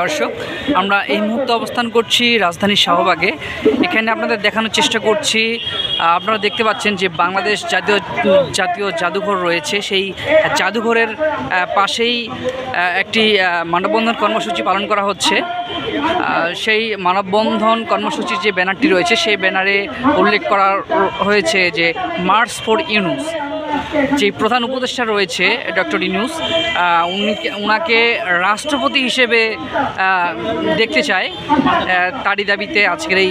দর্শক, আমরা এই মুহূর্তে অবস্থান করছি রাজধানীর শাহবাগে। এখানে আপনাদের দেখানোর চেষ্টা করছি আপনারা দেখতে পাচ্ছেন যে বাংলাদেশ জাতীয় জাতীয় জাদুঘর রয়েছে। সেই জাদুঘরের পাশেই একটি মানববন্ধন কর্মসূচি পালন করা হচ্ছে। সেই মানববন্ধন কর্মসূচির যে ব্যানারটি রয়েছে, সেই ব্যানারে উল্লেখ করা হয়েছে যে মার্চ ফর ইউনুস। যে প্রধান উপদেষ্টা রয়েছে ডক্টর ইনুস উনি ওনাকে রাষ্ট্রপতি হিসেবে দেখতে চায়। তারই দাবিতে আজকের এই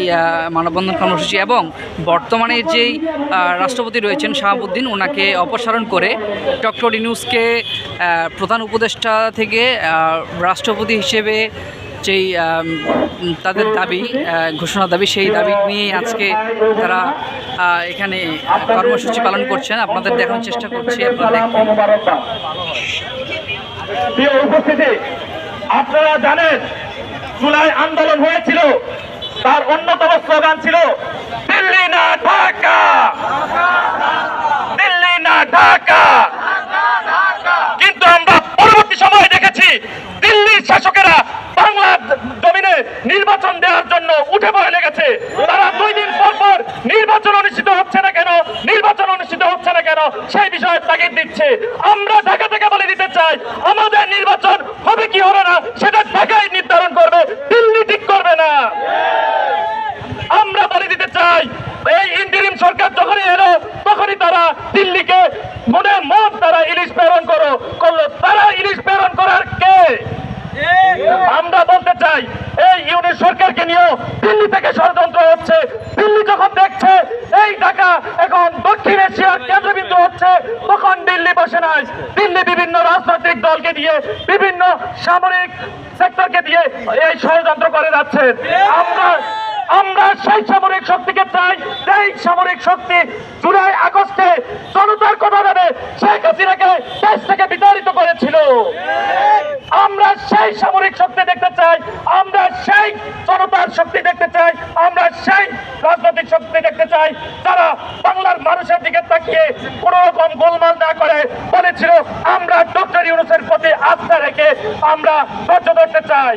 মানববন্ধন কর্মসূচি এবং বর্তমানে যেই রাষ্ট্রপতি রয়েছেন শাহাবুদ্দিন ওনাকে অপসারণ করে ডক্টর ইনুসকে আহ, প্রধান উপদেষ্টা থেকে রাষ্ট্রপতি হিসেবে যেই তাদের দাবি ঘোষণা দাবি, সেই দাবি নিয়ে আজকে তারা এখানে কর্মসূচি পালন করছেন। আপনাদের দেখানোর চেষ্টা করছি, আপনারা আপনারা জানেন, জুলাই আন্দোলন হয়েছিল, তার অন্যতম স্লোগান ছিল, দিল্লি না ঢাকা দিল্লি না ঢাকা কিন্তু আমরা পরবর্তী সময়ে দেখেছি দিল্লির শাসকেরা বাংলা জমিনে নির্বাচন দেওয়ার জন্য উঠে পড়ে লেগেছে। তারা দুই দিন পর পর নির্বাচন অনুষ্ঠিত হচ্ছে না কেন? নির্বাচন অনুষ্ঠিত হচ্ছে না কেন? সেই বিষয়ে তাগিদ দিচ্ছে। আমরা ঢাকা থেকে বলে দিতে চাই, আমাদের নির্বাচন হবে কি হবে না, সেটা ঢাকাই নির্ধারণ করবে, দিল্লি ঠিক করবে না। আমরা বলে দিতে চাই, এই ইন্টারিম সরকার যখনই এলো, তখনই তারা দিল্লিকে মনে মত তারা ইলিশ প্রেরণ করো করল তারা ইলিশ প্রেরণ করার কে আমরা বলতে চাই এই সরকারকে নিয়েও দিল্লি থেকে ষড়যন্ত্র হচ্ছে। দিল্লি যখন দেখছে এই ঢাকা এখন দক্ষিণ এশিয়ার কেন্দ্রবিন্দু হচ্ছে, তখন দিল্লি বসে নাই। দিল্লি বিভিন্ন রাজনৈতিক দলকে দিয়ে, বিভিন্ন সামরিক সেক্টরকে দিয়ে এই ষড়যন্ত্র করে যাচ্ছে। আমরা আমরা সেই সামরিক শক্তিকে চাই সেই সামরিক শক্তি জুলাই আগস্টে জনতার কথা জানে শেখ হাসিনাকে দেশ থেকে বিতাড়িত করেছিল। আমরা সেই সামরিক শক্তি দেখতে চাই সেই জনতার শক্তি দেখতে চাই, আমরা সেই রাজনৈতিক শক্তি দেখতে চাই। যারা বাংলার মানুষের দিকে তাকিয়ে কোন রকম গোলমাল না করে বলেছিল, আমরা ডক্টর ইউনুসের প্রতি আস্থা রেখে আমরা ধৈর্য ধরতে চাই।